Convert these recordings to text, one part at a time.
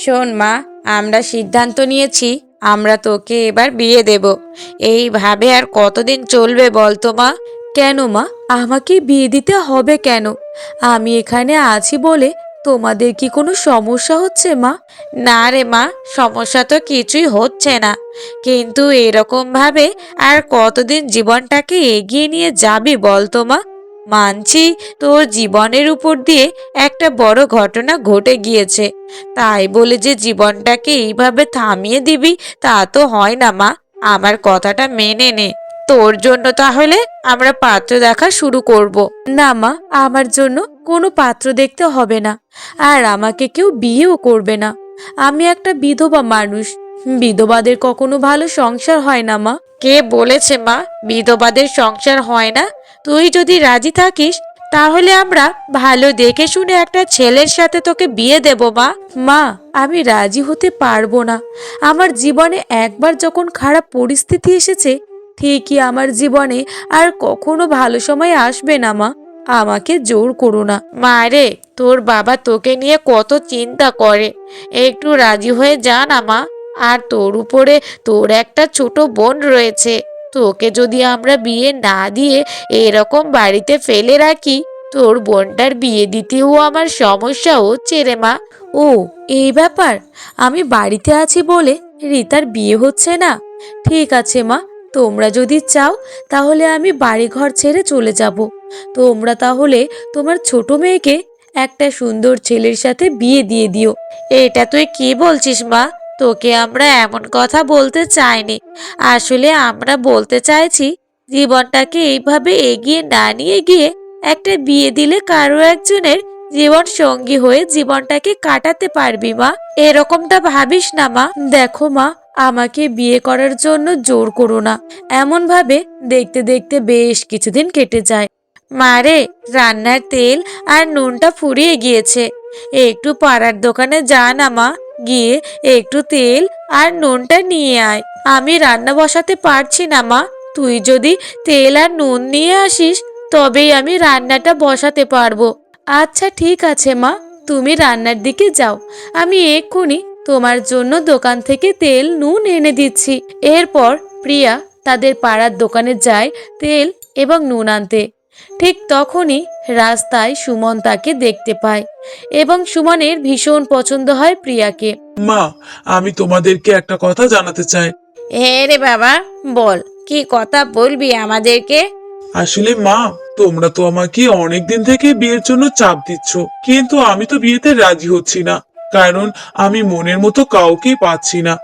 শোন মা, আমরা সিদ্ধান্ত নিয়েছি, আমরা তোকে এবার বিয়ে দেব। এইভাবে আর কতদিন চলবে বলতো মা? কেন মা? আমাকে বিয়ে দিতে হবে কেন? আমি এখানে আছি বলে তোমাদের কি কোনো সমস্যা হচ্ছে মা? না রে মা, সমস্যা তো কিছুই হচ্ছে না। কিন্তু এরকম ভাবে আর কতদিন জীবনটাকে এগিয়ে নিয়ে যাবি বলতো মা? মানছি তোর জীবনের উপর দিয়ে একটা বড় ঘটনা ঘটে গিয়েছে। তাই বলে যে জীবনটাকে এইভাবে থামিয়ে দিবি তা তো হয় না মা। আমার কথাটা মেনে নে। তোর জন্য তাহলে আমরা পাত্র দেখা শুরু করব। না মা আমার জন্য কোনো পাত্র দেখতে হবে না। আর আমাকে কেউ বিয়েও করবে না। আমি একটা বিধবা মানুষ। বিধবাদের কখনো ভালো সংসার হয় না মা। কে বলেছে মা বিধবাদের সংসার হয় না? তুই যদি রাজি থাকিস, তাহলে আমরা ভালো দেখে শুনে একটা ছেলের সাথে তোকে বিয়ে দেব, মা। মা, আমি রাজি হতে পারব না। আমার জীবনে একবার যখন খারাপ পরিস্থিতি এসেছে, ঠিকই আমার জীবনে আর কখনো ভালো সময় আসবে না, মা। আমাকে জোর করো না। মা রে, তোর বাবা তোকে নিয়ে কত চিন্তা করে। একটু রাজি হয়ে যা না, মা। আর তোর উপরে তোর একটা ছোট বোন রয়েছে। তোকে যদি আমরা বিয়ে না দিয়ে এরকম বাড়িতে ফেলে রাখি, তোর বোনটার বিয়ে দিতেও আমার সমস্যা হচ্ছে রে মা। ও, এই ব্যাপার? আমি বাড়িতে আছি বলে রিতার বিয়ে হচ্ছে না? ঠিক আছে মা, তোমরা যদি চাও, তাহলে আমি বাড়িঘর ছেড়ে চলে যাব। তোমরা তাহলে তোমার ছোট মেয়েকে একটা সুন্দর ছেলের সাথে বিয়ে দিয়ে দিও। এটা তুই কি বলছিস মা? তোকে আমরা এমন কথা বলতে চাইনি। আসলে আমরা বলতে চাইছি, জীবনটাকে এইভাবে এগিয়ে না নিয়ে গিয়ে একটা বিয়ে দিলে কারও একজনের জীবন সঙ্গী হয়ে জীবনটাকে কাটাতে পারবি মা। এরকমটা ভাবিস না মা। দেখো মা, আমাকে বিয়ে করার জন্য জোর করো না। এমনভাবে দেখতে দেখতে বেশ কিছুদিন কেটে যায়। মারে রান্নার তেল আর নুনটা ফুরিয়ে গিয়েছে। একটু পাড়ার দোকানে যা না মা গিয়ে একটু তেল আর নুনটা নিয়ে আয়। আমি রান্না বসাতে পারছি না মা। তুই যদি তেল আর নুন নিয়ে আসিস, তবেই আমি রান্নাটা বসাতে পারব। আচ্ছা ঠিক আছে মা। তুমি রান্নার দিকে যাও। আমি এক্ষুনি তোমার জন্য দোকান থেকে তেল, নুন এনে দিচ্ছি। এরপর প্রিয়া তাদের পাড়ার দোকানে যায় তেল এবং নুন আনতে। ঠিক তখনই রাস্তায় সুমন তাকে দেখতে পায় এবং সুমনের ভীষণ পছন্দ হয় প্রিয়াকে। মা আমি তোমাদেরকে একটা কথা জানাতে চাই। হে রে বাবা বল কি কথা বলবি আমাদেরকে? আসলে মা তোমরা তো আমাকে অনেক দিন থেকে বিয়ের জন্য চাপ দিচ্ছ কিন্তু আমি তো বিয়েতে রাজি হচ্ছি না কারণ আমি মনের মতো কাউকে পাচ্ছি না।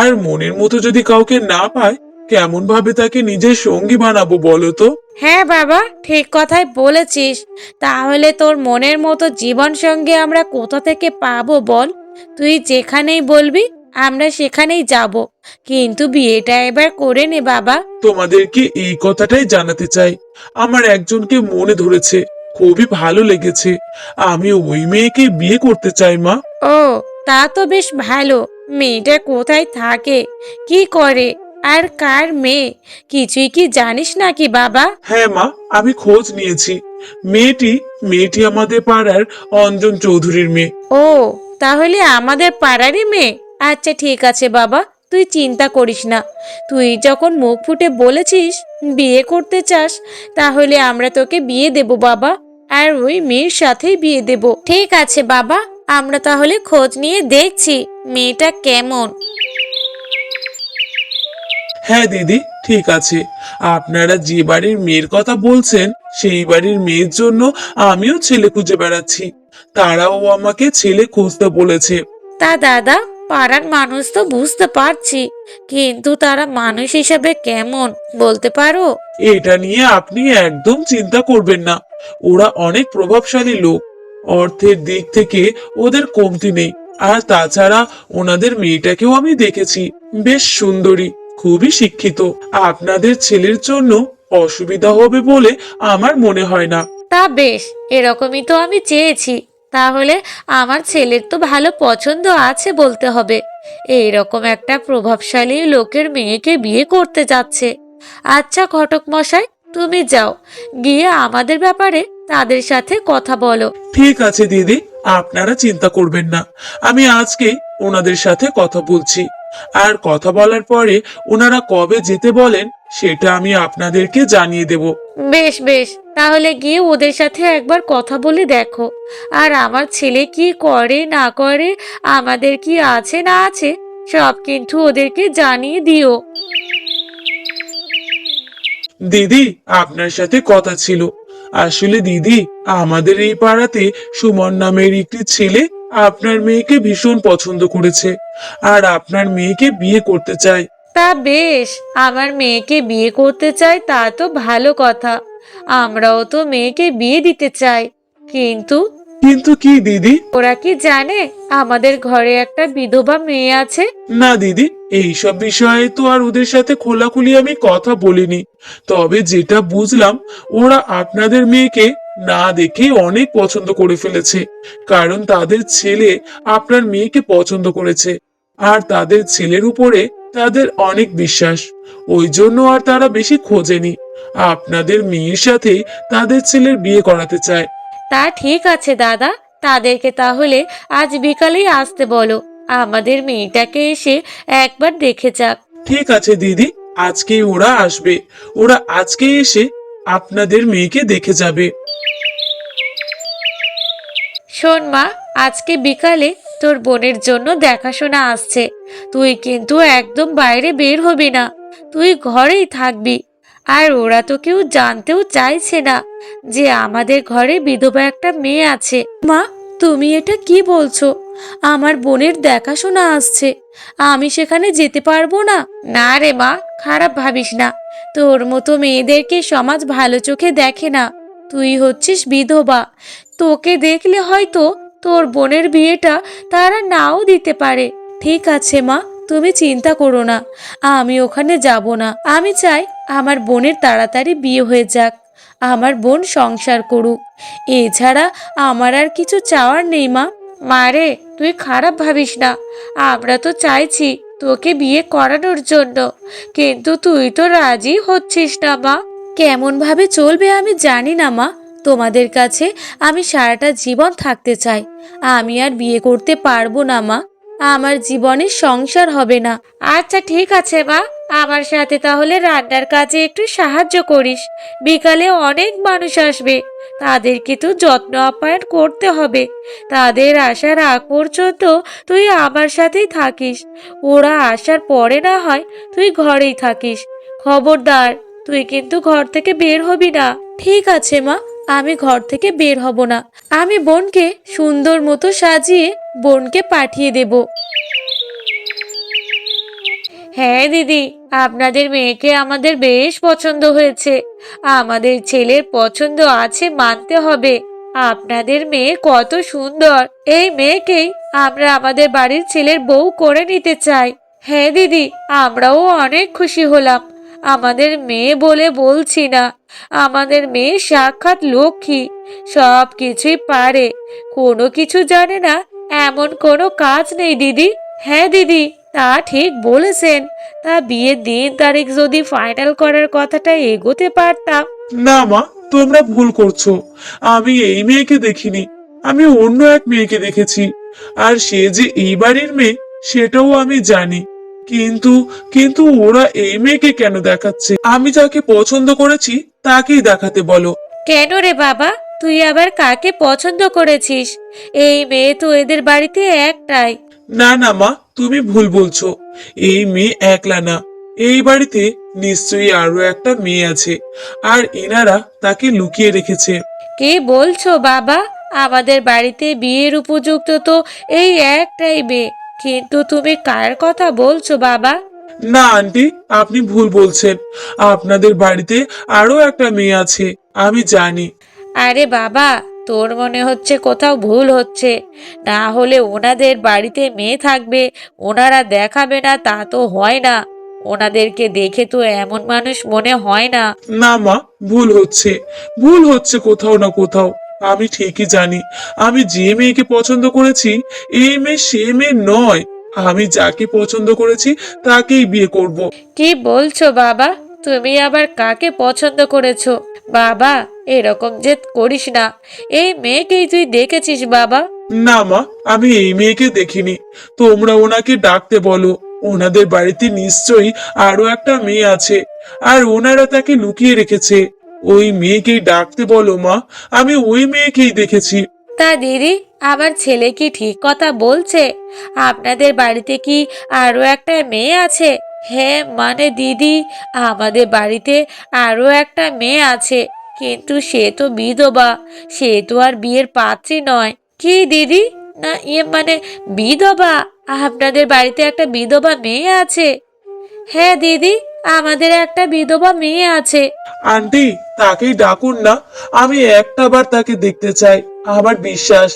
আর মনের মতো যদি কাউকে না পায় কেমন ভাবে তাকে নিজের সঙ্গী বানাবো বলো তো? হ্যাঁ বাবা ঠিক কথাই বলেছিস। তাহলে তোর মনের মতো জীবন সঙ্গে আমরা কোথা থেকে পাবো বল? তুই যেখানেই বলবি আমরা সেখানেই যাব। কিন্তু বিয়েটা এবার করে নে বাবা। তোমাদেরকে এই কথাটাই জানাতে চাই। আমার একজনকে মনে ধরেছে খুবই ভালো লেগেছে। আমি ওই মেয়েকে বিয়ে করতে চাই মা। ও তা তো বেশ ভালো। মেয়েটা কোথায় থাকে? কি করে? আর কার মেয়ে? কিছুই কি জানিস নাকি বাবা? হ্যাঁ মা আমি খোঁজ নিয়েছি। মেয়েটি মেয়েটি আমাদের পাড়ার অঞ্জন চৌধুরীর মেয়ে। ও তাহলে আমাদের পাড়ারই মেয়ে? আচ্ছা ঠিক আছে বাবা তুই চিন্তা করিস না। তুই যখন মুখ ফুটে বলেছিস বিয়ে করতে চাস তাহলে আমরা তোকে বিয়ে দেব বাবা। আর ওই মেয়ের সাথেই বিয়ে দেব। ঠিক আছে বাবা আমরা তাহলে খোঁজ নিয়ে দেখছি মেয়েটা কেমন। হ্যাঁ দিদি ঠিক আছে। আপনারা যে বাড়ির মেয়ের কথা বলছেন সেই বাড়ির মেয়ের জন্য আমিও ছেলে খুঁজে বেড়াচ্ছি। তারাও আমাকে ছেলে খুঁজতে বলেছে। তা দাদা পাড়ার মানুষ তো বুঝতে পারছি কিন্তু তারা মানুষ হিসাবে কেমন বলতে পারো? এটা নিয়ে আপনি একদম চিন্তা করবেন না। ওরা অনেক প্রভাবশালী লোক। অর্থের দিক থেকে ওদের কমতি নেই। আর তাছাড়া ওনাদের মেয়েটাকেও আমি দেখেছি। বেশ সুন্দরী। খুবই শিক্ষিত। আপনাদের ছেলের জন্য অসুবিধা হবে বলে আমার মনে হয় না। তা বেশ এরকমই তো আমি চেয়েছি। তাহলে আমার ছেলের তো ভালো পছন্দ আছে বলতে হবে। এইরকম একটা প্রভাবশালী লোকের মেয়েকে বিয়ে করতে যাচ্ছে। আচ্ছা ঘটক মশাই তুমি যাও। গিয়ে আমাদের ব্যাপারে তাদের সাথে কথা বলো। ঠিক আছে দিদি আপনারা চিন্তা করবেন না। আমি আজকে ওনাদের সাথে কথা বলছি। আর কথা বলার পরে ওনারা কবে যেতে বলেন সেটা আমি আপনাদেরকে জানিয়ে দেব। বেশ বেশ তাহলে গিয়ে ওদের সাথে একবার কথা বলে দেখো। আর আমার ছেলে কি করে না করে আমাদের কি আছে না আছে সব কিন্তু ওদেরকে জানিয়ে দিও। দিদি আপনার সাথে কথা ছিল। আসলে দিদি আমাদের এই পাড়াতে সুমন নামের একটি ছেলে আপনার মেয়েকে ভীষণ পছন্দ করেছে আর আপনার মেয়েকে বিয়ে করতে চায়। তা বেশ আমার মেয়েকে বিয়ে করতে চাই তা তো ভালো কথা। আমরাও তো মেয়েকে বিয়ে দিতে চাই। কিন্তু? কিন্তু কি দিদি? ওরা কি জানে? আমাদের ঘরে একটা বিধবা মেয়ে আছে। না দিদি এইসব বিষয়ে তো আর ওদের সাথে খোলাখুলি আমি কথা বলিনি। তবে যেটা বুঝলাম ওরা আপনাদের মেয়েকে না দেখে অনেক পছন্দ করে ফেলেছে কারণ তাদের ছেলে আপনার মেয়েকে পছন্দ করেছে আর তাদের ছেলের উপরে তাদের অনেক বিশ্বাস ওই জন্য আর তারা বেশি খোঁজেনি। আপনাদের মেয়ের সাথে তাদের ছেলের বিয়ে করাতে চায়। তা ঠিক আছে দাদা তাদেরকে তাহলে আজ বিকালেই আসতে বলো আমাদের মেয়েটাকে এসে একবার দেখে যাক। ঠিক আছে দিদি আজকেই ওরা আসবে ওরা আজকে এসে আপনাদের মেয়েকে দেখে যাবে। শোন মা, আজকে বিকালে তোর বোনের জন্য দেখাশোনা আসছে। তুই কিন্তু একদম বাইরে বের হবি না। তুই ঘরেই থাকবি। আর ওরা তো কেউ জানতেও চাইছে না যে আমাদের ঘরে বিধবা একটা মেয়ে আছে। মা, তুমি এটা কি বলছো? আমার বোনের দেখাশোনা আসছে। আমি সেখানে যেতে পারব না। না রে মা, খারাপ ভাবিস না। তোর মতো মেয়েদেরকে সমাজ ভালো চোখে দেখে না। তুই হচ্ছিস বিধবা। তোকে দেখলে হয়তো তোর বোনের বিয়েটা তারা নাও দিতে পারে। ঠিক আছে মা, তুমি চিন্তা করো না। আমি ওখানে যাব না। আমি চাই আমার বোনের তাড়াতাড়ি বিয়ে হয়ে যাক। আমার বোন সংসার করুক। এছাড়া আমার আর কিছু চাওয়ার নেই মা। মারে তুই খারাপ ভাবিস না। আমরা তো চাইছি তোকে বিয়ে করানোর জন্য। কিন্তু তুই তো রাজি হচ্ছিস না মা। কেমন ভাবে চলবে আমি জানি না মা। তোমাদের কাছে আমি সারাটা জীবন থাকতে চাই। আমি আর বিয়ে করতে পারব না, মা। আমার জীবনে সংসার হবে না। আচ্ছা ঠিক আছে, মা। আমার সাথে তাহলে রান্নার কাজে একটু সাহায্য করিস। বিকালে অনেক মানুষ আসবে। তাদেরকে তো যত্ন আপ্যায়ন করতে হবে। তাদের আসার আগ পর্যন্ত তুই আমার সাথেই থাকিস। ওরা আসার পরে না হয় তুই ঘরেই থাকিস। খবরদার, তুই কিন্তু ঘর থেকে বের হবি না। ঠিক আছে, মা। আমি ঘর থেকে বের হব না। আমি বোনকে সুন্দর মতো সাজিয়ে বোনকে পাঠিয়ে দেব। হ্যাঁ দিদি, আপনাদের মেয়েকে আমাদের বেশ পছন্দ হয়েছে। আমাদের ছেলের পছন্দ আছে মানতে হবে। আপনাদের মেয়ে কত সুন্দর। এই মেয়েকেই আমরা আমাদের বাড়ির ছেলের বউ করে নিতে চাই। হ্যাঁ দিদি, আমরাও অনেক খুশি হলাম। আমাদের মেয়ে বলে বলছি না। আমাদের মেয়ে সাক্ষাৎ লক্ষ্মী। সব কিছুই পারে। কোনো কিছু জানে না। এমন কোনো কাজ নেই, দিদি। হ্যাঁ দিদি, তা ঠিক বলেছেন। তা বিয়ের দিন তারিখ যদি ফাইনাল করার কথাটা এগোতে পারতাম। না মা, তোমরা ভুল করছ। আমি এই মেয়েকে দেখিনি। আমি অন্য এক মেয়েকে দেখেছি। আর সে যে এই বাড়ির মেয়ে, সেটাও আমি জানি। কিন্তু কিন্তু ওরা এই মেয়েকে কেন দেখাচ্ছে? আমি যাকে পছন্দ করেছি তাকেই দেখাতে বলো। কেন রে বাবা? তুই আবার কাকে পছন্দ করেছিস? এই মেয়ে তো এদের বাড়িতে একটাই। না না মা তুমি ভুল বলছো। এই মেয়ে একলা না। এই বাড়িতে নিশ্চয়ই আরও একটা মেয়ে আছে। আর এনারা তাকে লুকিয়ে রেখেছে। কে বলছো বাবা? আমাদের বাড়িতে বিয়ের উপযুক্ত তো এই একটাই মেয়ে। কিন্তু তুমি কার কথা বলছো বাবা? না আন্টি আপনি ভুল বলছেন। আপনাদের বাড়িতে আরও একটা মেয়ে আছে আমি জানি। আরে বাবা তোর মনে হচ্ছে কোথাও ভুল হচ্ছে। না হলে ওনাদের বাড়িতে মেয়ে থাকবে ওনারা দেখাবে না তা তো হয় না। ওনাদেরকে দেখে তো এমন মানুষ মনে হয় না। না মা ভুল হচ্ছে। ভুল হচ্ছে কোথাও না কোথাও। আমি ঠিকই জানি। আমি যে মেয়েকে পছন্দ করেছি এই মেয়ে সে মেয়ে নয়। আমি যাকে পছন্দ করেছি তাকেই বিয়ে করব। কি বলছো বাবা? তুমি আবার কাকে পছন্দ করেছ? বাবা এরকম যে করিস না। এই মেয়েকেই তুই দেখেছিস বাবা। না মা আমি এই মেয়েকে দেখিনি। তোমরা ওনাকে ডাকতে বলো। ওনাদের বাড়িতে নিশ্চয়ই আরও একটা মেয়ে আছে। আর ওনারা তাকে লুকিয়ে রেখেছে। ওই মেয়েকেই ডাকতে বলো, মা। আমি ওই মেয়েকেই দেখেছি। তা দিদি, আমার ছেলে কি ঠিক কথা বলছে? আপনাদের বাড়িতে কি আরও একটা মেয়ে আছে? হ্যাঁ মানে দিদি, আমাদের বাড়িতে আরও একটা মেয়ে আছে। কিন্তু সে তো বিধবা, সে তো আর বিয়ের পাত্রী নয়। কি দিদি? না ইয়ে মানে বিধবা? আপনাদের বাড়িতে একটা বিধবা মেয়ে আছে? হ্যাঁ দিদি, আমাদের একটা বিধবা মেয়ে আছে। আন্টি তাকেই ডাকুন না। আমি একটা বার তাকে দেখতে চাই। আমার বিশ্বাস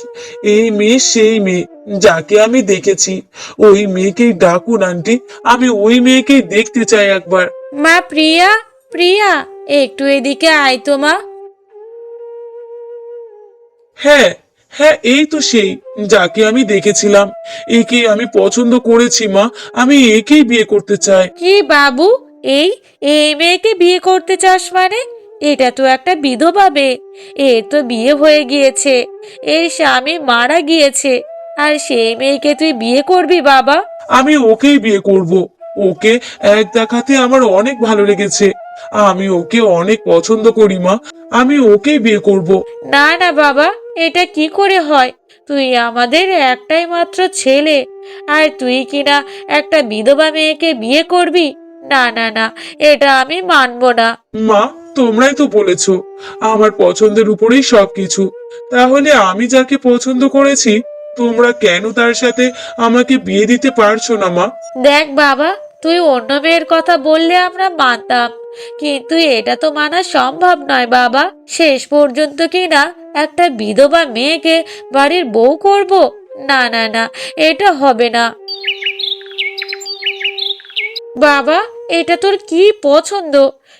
এই মেয়ে সেই মেয়ে যাকে আমি দেখেছি। ওই মেয়েকেই ডাকুন আন্টি। আমি ওই মেয়েকেই দেখতে চাই একবার। মা প্রিয়া প্রিয়া একটু এদিকে আয় তো মা। হ্যাঁ হ্যাঁ এই তো সেই যাকে আমি দেখেছিলাম। একে আমি পছন্দ করেছি মা। আমি একেই বিয়ে করতে চাই। কি বাবু এই এই মেয়েকে বিয়ে করতে চাস মানে? এটা তো একটা বিধবা মেয়ে। এর তো বিয়ে হয়ে গিয়েছে। এর স্বামী মারা গিয়েছে। আর সেই মেয়েকে তুই বিয়ে করবি বাবা? আমি ওকেই বিয়ে করব। ওকে এক দেখাতে আমার অনেক ভালো লেগেছে। আমি ওকে অনেক পছন্দ করি মা। আমি ওকেই বিয়ে করব। না না বাবা এটা কি করে হয়? তুই আমাদের একটাই মাত্র ছেলে। আর তুই কিনা একটা বিধবা মেয়েকে বিয়ে করবি? না না না এটা আমি মানবো না। মা তোমরাই তো বলেছ আমার পছন্দের উপরেই সবকিছু। তাহলে আমি যাকে পছন্দ করেছি তোমরা কেন তার সাথে আমাকে বিয়ে দিতে পারছ না মা? দেখ বাবা তুই অন্য মেয়ের কথা বললে আমরা মানতাম। কিন্তু এটা তো মানা সম্ভব নয় বাবা। শেষ পর্যন্ত কি না একটা বিধবা মেয়েকে বাড়ির বউ করব? না না না এটা হবে না। বাবা এটা তোর কি পছন্দ?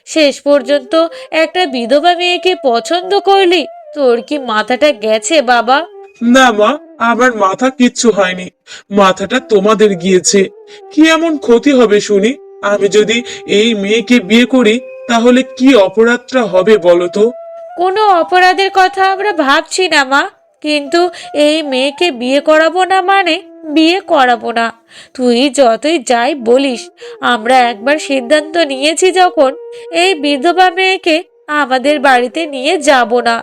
শেষ পর্যন্ত একটা বিধবা মেয়েকে পছন্দ করলি তোর কি মাথাটা গেছে বাবা? না মা আমার মাথা কিচ্ছু হয়নি। মাথাটা তোমাদের গিয়েছে। কি এমন ক্ষতি হবে শুনি? আমি যদি এই মেয়েকে বিয়ে করি তাহলে কি অপরাধটা হবে বলো তো? কোনো অপরাধের কথা আমরা ভাবছি না মা। কিন্তু এই মেয়েকে বিয়ে করাবো না মানে বিয়ে করাবো না। তুই যতই যাই বলিস আমরা একবার সিদ্ধান্ত নিয়েছি যখন এই বিধবা মেয়েকে আমাদের বাড়িতে নিয়ে যাব না।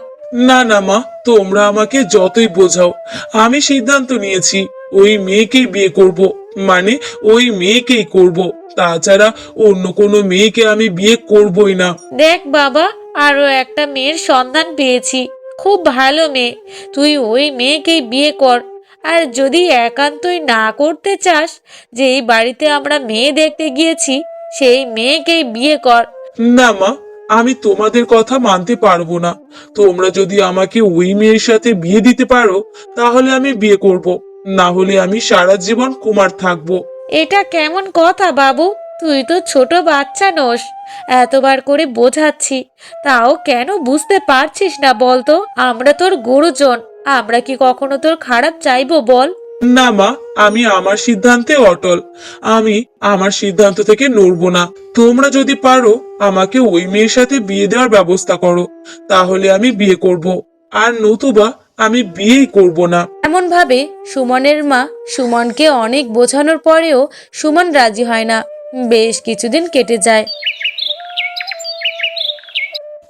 না না মা তোমরা আমাকে যতই বোঝাও আমি সিদ্ধান্ত নিয়েছি ওই মেয়েকেই বিয়ে করব। মানে ওই মেয়েকেই করব। তাছাড়া অন্য কোনো মেয়েকে আমি বিয়ে করবই না। দেখ বাবা আরও একটা মেয়ের সন্ধান পেয়েছি। খুব ভালো মেয়ে। তুই ওই মেয়েকেই বিয়ে কর। আর যদি একান্তই না করতে চাস যে এই বাড়িতে আমরা মেয়ে দেখতে গিয়েছি সেই মেয়েকেই বিয়ে কর। না মা আমি তোমাদের কথা মানতে পারব না। তোমরা যদি আমাকে ওই মেয়ের সাথে বিয়ে দিতে পারো তাহলে আমি বিয়ে করব। না হলে আমি সারা জীবন কুমার থাকব। এটা কেমন কথা বাবু? তুই তো ছোট বাচ্চা নোস। এতবার করে বোঝাচ্ছি। তাও কেন বুঝতে পারছিস না বলতো? আমরা তোর গুরুজন। আমরা কি কখনো তোর খারাপ চাইব বল? না মা আমি আমার সিদ্ধান্তে অটল। আমি আমার সিদ্ধান্ত থেকে নড়বো না। তোমরা যদি পারো আমাকে ওই মেয়ের সাথে বিয়ে দেওয়ার ব্যবস্থা করো। তাহলে আমি বিয়ে করব। আর নতুবা আমি বিয়েই করব না। এমন ভাবে সুমনের মা সুমনকে অনেক বোঝানোর পরেও সুমন রাজি হয় না। বেশ কিছুদিন কেটে যায়।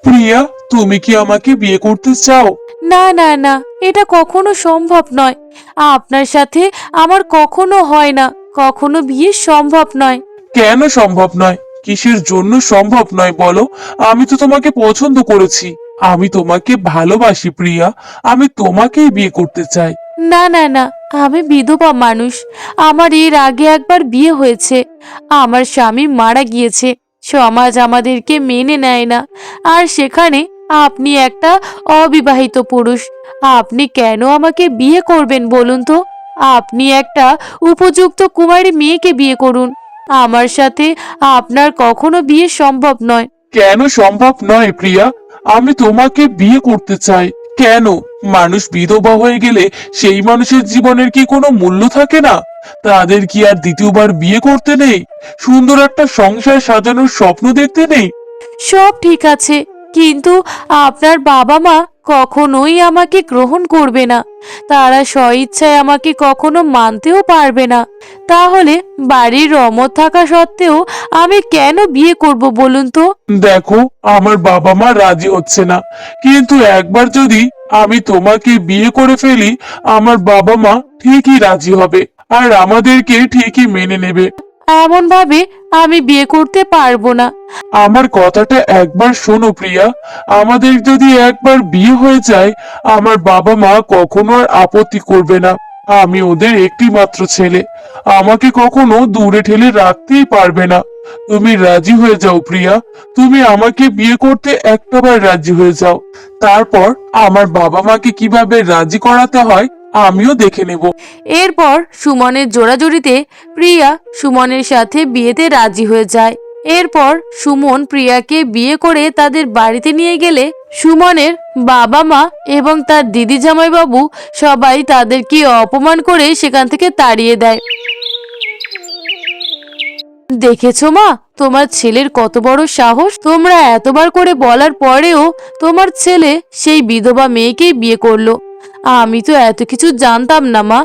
প্রিয়া তুমি কি আমাকে বিয়ে করতে চাও? না না না এটা কখনো সম্ভব নয়। আপনার সাথে আমার কখনো হয় না কখনো বিয়ে সম্ভব নয়। কেন সম্ভব নয়? কিসের জন্য সম্ভব নয় বলো? আমি তো তোমাকে পছন্দ করেছি। আমি তোমাকে ভালোবাসি প্রিয়া। আমি তোমাকেই বিয়ে করতে চাই। না না না আমি বিধবা মানুষ। আমার এর আগে একবার বিয়ে হয়েছে। আমার স্বামী মারা গিয়েছে। সমাজ আমাদেরকে মেনে নেয় না। আর সেখানে আপনি একটা অবিবাহিত পুরুষ। আপনি কেন আমাকে বিয়ে করবেন বলুন তো? আপনি একটা উপযুক্ত কুমারী মেয়েকে বিয়ে করুন। আমার সাথে আপনার কখনো বিয়ে সম্ভব নয়। কেন সম্ভব নয় প্রিয়া? আমি তোমাকে বিয়ে করতে চাই। কেন? মানুষ বিধবা হয়ে গেলে সেই মানুষের জীবনের কি কোনো মূল্য থাকে না? তাদের কি আর দ্বিতীয়বার বিয়ে করতে নেই? সুন্দর একটা সংসার সাজানোর স্বপ্ন দেখতে নেই? সব ঠিক আছে। কিন্তু আপনার বাবা মা কখনোই আমাকে গ্রহণ করবে না। তারা স্বইচ্ছায় আমাকে কখনো মানতেও পারবে না। তাহলে বাড়ির রমত থাকা সত্ত্বেও আমি কেন বিয়ে করব বলুন তো? দেখো, আমার বাবা মা রাজি হচ্ছে না। কিন্তু একবার যদি আমি তোমাকে বিয়ে করে ফেলি, আমার বাবা মা ঠিকই রাজি হবে। আর আমাদেরকে ঠিকই মেনে নেবে। এমন ভাবে আমি বিয়ে করতে পারব না। আমার কথাটা একবার শোনো প্রিয়া। আমাদের যদি একবার বিয়ে হয়ে যায়, আমার বাবা মা কখনো আর আপত্তি করবে না। আমি ওদের একটি মাত্র ছেলে। আমাকে কখনো দূরে ঠেলে রাখতেই পারবে না। তুমি রাজি হয়ে যাও প্রিয়া। তুমি আমাকে বিয়ে করতে একটাবার রাজি হয়ে যাও। তারপর আমার বাবা মাকে কীভাবে রাজি করাতে হয় আমিও দেখে নেব। এরপর সুমনের জোড়াজুড়িতে প্রিয়া সুমনের সাথে বিয়েতে রাজি হয়ে যায়। এরপর সুমন প্রিয়াকে বিয়ে করে তাদের বাড়িতে নিয়ে গেলে সুমনের বাবা মা এবং তার দিদি জামাইবাবু সবাই তাদেরকে অপমান করে সেখান থেকে তাড়িয়ে দেয়। দেখেছ মা, তোমার ছেলের কত বড় সাহস। তোমরা এতবার করে বলার পরেও তোমার ছেলে সেই বিধবা মেয়েকেই বিয়ে করল। আমি তো এত কিছু জানতাম না, মা।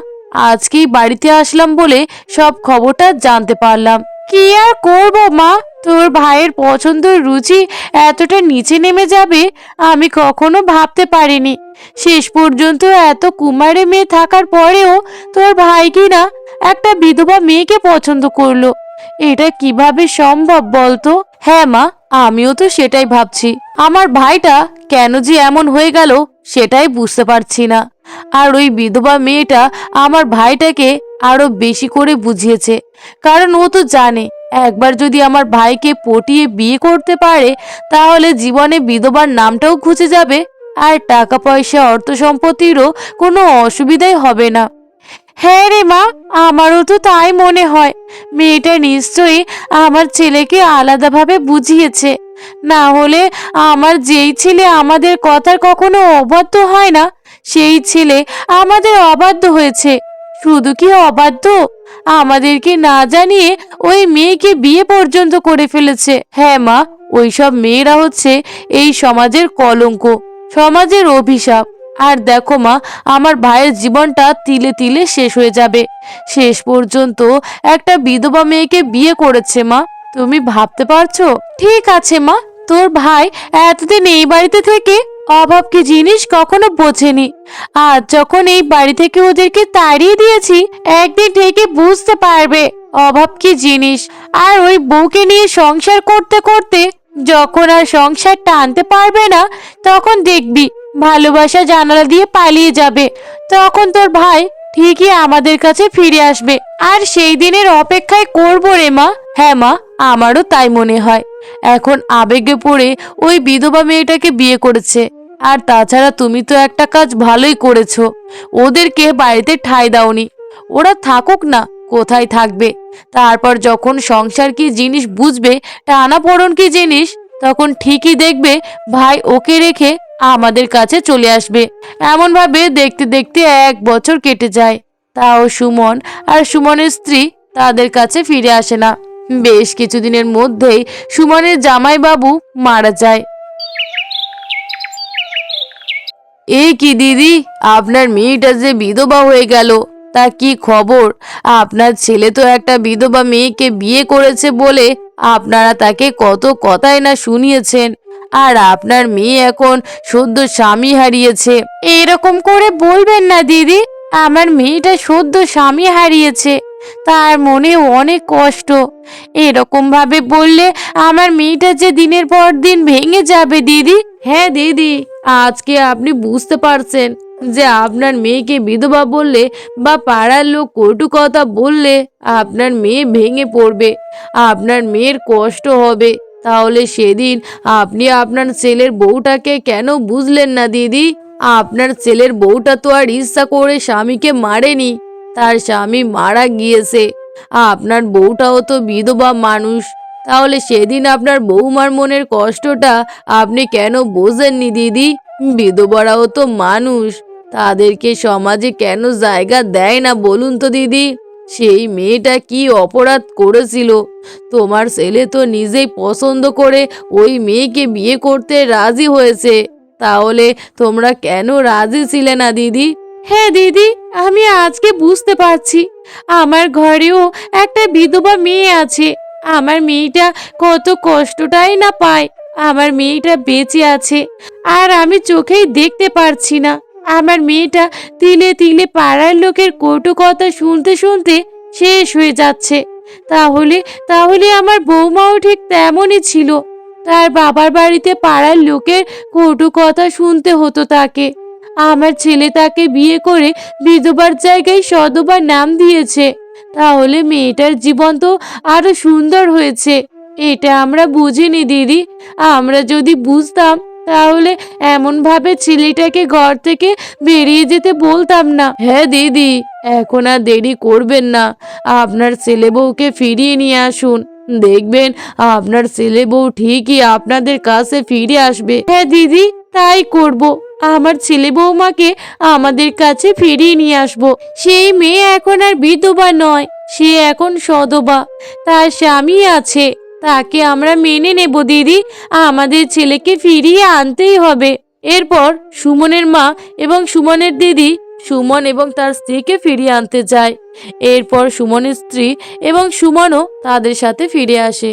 আজকেই বাড়িতে আসলাম বলে সব খবরটা জানতে পারলাম। কি আর করব, মা? তোর ভাইয়ের পছন্দের রুচি এতটা নিচে নেমে যাবে, আমি কখনো ভাবতে পারিনি। শেষ পর্যন্ত এত কুমারে মেয়ে থাকার পরেও তোর ভাই কি না একটা বিধবা মেয়েকে পছন্দ করল। এটা কীভাবে সম্ভব বলতো? হ্যাঁ মা, আমিও তো সেটাই ভাবছি। আমার ভাইটা কেন যে এমন হয়ে গেল সেটাই বুঝতে পারছি না। আর ওই বিধবা মেয়েটা আমার ভাইটাকে আরও বেশি করে বুঝিয়েছে। কারণ ও তো জানে, একবার যদি আমার ভাইকে পটিয়ে বিয়ে করতে পারে, তাহলে জীবনে বিধবার নামটাও খুঁজে যাবে, আর টাকা পয়সা অর্থ সম্পত্তিরও কোনো অসুবিধাই হবে না। হ্যাঁ রে মা, আমারও তো তাই মনে হয়। মেয়েটা নিশ্চয়ই আমার ছেলেকে আলাদাভাবে বুঝিয়েছে। না হলে আমার যেই ছেলে আমাদের কথার কখনো অবাধ্য হয় না, সেই ছেলে আমাদের অবাধ্য হয়েছে। শুধু কি অবাধ্য? আমাদেরকে না জানিয়ে ওই মেয়েকে বিয়ে পর্যন্ত করে ফেলেছে। হ্যাঁ মা, ওইসব মেয়েরা হচ্ছে এই সমাজের কলঙ্ক, সমাজের অভিশাপ। আর দেখো মা, আমার ভাইয়ের জীবনটা তিলে তিলে শেষ হয়ে যাবে। শেষ পর্যন্ত একটা বিধবা মেয়েকে বিয়ে করেছে মা। তুমি ভাবতে পারছ? ঠিক আছে মা, তোর ভাই এতদিন এই বাড়িতে থেকে অভাব কি জিনিস কখনো বোঝেনি। আর যখন এই বাড়ি থেকে ওদেরকে তাড়িয়ে দিয়েছি, একদিন থেকে বুঝতে পারবে অভাব কি জিনিস। আর ওই বউকে নিয়ে সংসার করতে করতে যখন আর সংসার টানতে পারবে না, তখন দেখবি ভালোবাসা জানালা দিয়ে পালিয়ে যাবে। তখন তোর ভাই ঠিকই আমাদের কাছে ফিরে আসবে। আর সেই দিনের অপেক্ষায় করব রে মা। হ্যাঁ মা, আমারও তাই মনে হয়। এখন আবেগে পড়ে ওই বিধবা মেয়েটাকে বিয়ে করেছে। আর তাছাড়া তুমি তো একটা কাজ ভালোই করেছ। ওদেরকে বাড়িতে ঠাঁই দাওনি। ওরা থাকুক না, কোথায় থাকবে? তারপর যখন সংসার কি জিনিস বুঝবে, টানাপোড়ন কি জিনিস, তখন ঠিকই দেখবে ভাই ওকে রেখে আমাদের কাছে চলে আসবে। এমনভাবে দেখতে দেখতে এক বছর কেটে যায়। তাও সুমন আর সুমনের স্ত্রী তাদের কাছে ফিরে আসে না। বেশ কিছুদিনের মধ্যেই সুমনের জামাইবাবু মারা যায়। এই কি দিদি? আপনার মেয়েটা যে বিধবা হয়ে গেল, তা কি খবর? আপনার ছেলে তো একটা বিধবা মেয়েকে বিয়ে করেছে বলে আপনারা তাকে কত কথাই না শুনিয়েছেন। আর আপনার মেয়ে এখন সদ্য স্বামী হারিয়েছে। এরকম করে বলবেন না দিদি। আমার মেয়েটা সদ্য স্বামী হারিয়েছে, তার মনে অনেক কষ্ট। এরকম ভাবে বললে আমার মেয়েটা যে দিনের পর দিন ভেঙে যাবে, দিদি। হ্যাঁ দিদি, আজকে আপনি বুঝতে পারছেন যে আপনার মেয়েকে বিধবা বললে বা পাড়ার লোক কটু কথা বললে আপনার মেয়ে ভেঙে পড়বে, আপনার মেয়ের কষ্ট হবে। তাহলে সেদিন আপনি আপনার ছেলের বউটাকে কেন বুঝলেন না, দিদি? আপনার ছেলের বউটা তো আর ইচ্ছা করে স্বামীকে মারেনি, তার স্বামী মারা গিয়েছে। আপনার বউটাও তো বিধবা মানুষ, তাহলে সেদিন আপনার বৌমার মনের কষ্টটা আপনি কেন বোঝেননি দিদি? বিধবারাও তো মানুষ, তাদেরকে সমাজে কেন জায়গা দেয় না বলুন তো দিদি? সেই মেয়েটা কি অপরাধ করেছিল? তোমার ছেলে তো নিজেই পছন্দ করে ওই মেয়েকে বিয়ে করতে রাজি হয়েছে। তাহলে তোমরা কেন রাজি ছিলে না, দিদি? হ্যাঁ দিদি, আমি আজকে বুঝতে পারছি। আমার ঘরেও একটা বিধবা মেয়ে আছে। আমার মেয়েটা কত কষ্টটাই না পায়। আমার মেয়েটা বেঁচে আছে। আর আমি চোখেই দেখতে পারছি না। আমার মেয়েটা তিলে তিলে পাড়ার লোকের কটু কথা শুনতে শুনতে শেষ হয়ে যাচ্ছে। তাহলে তাহলে আমার বৌমাও ঠিক তেমনই ছিল। তার বাবার বাড়িতে পাড়ার লোকের কটু কথা শুনতে হতো তাকে। আমার ছেলে তাকে বিয়ে করে বিধবার জায়গায় সদবার নাম দিয়েছে। তাহলে মেয়েটার জীবন তো আরও সুন্দর হয়েছে। এটা আমরা বুঝিনি, দিদি। আমরা যদি বুঝতাম, তাহলে এমনভাবে ছেলেটাকে ঘর থেকে বেরিয়ে যেতে বলতাম না। হ্যাঁ দিদি, এখন আর দেরি করবেন না। আপনার ছেলে বউকে ফিরিয়ে নিয়ে আসুন। দেখবেন, আপনার ছেলে বউ ঠিকই আপনাদের কাছে ফিরে আসবে। হ্যাঁ দিদি, তাই করব। আমার ছেলে বৌমাকে আমাদের কাছে ফিরিয়ে নিয়ে আসব। সেই মেয়ে এখন আর বিধবা নয়, সে এখন সদবা। তার স্বামী আছে, তাকে আমরা মেনে নেব, দিদি। আমাদের ছেলেকে ফিরিয়ে আনতেই হবে। এরপর সুমনের মা এবং সুমনের দিদি সুমন এবং তার স্ত্রীকে ফিরিয়ে আনতে যায়। এরপর সুমনের স্ত্রী এবং সুমনও তাদের সাথে ফিরে আসে।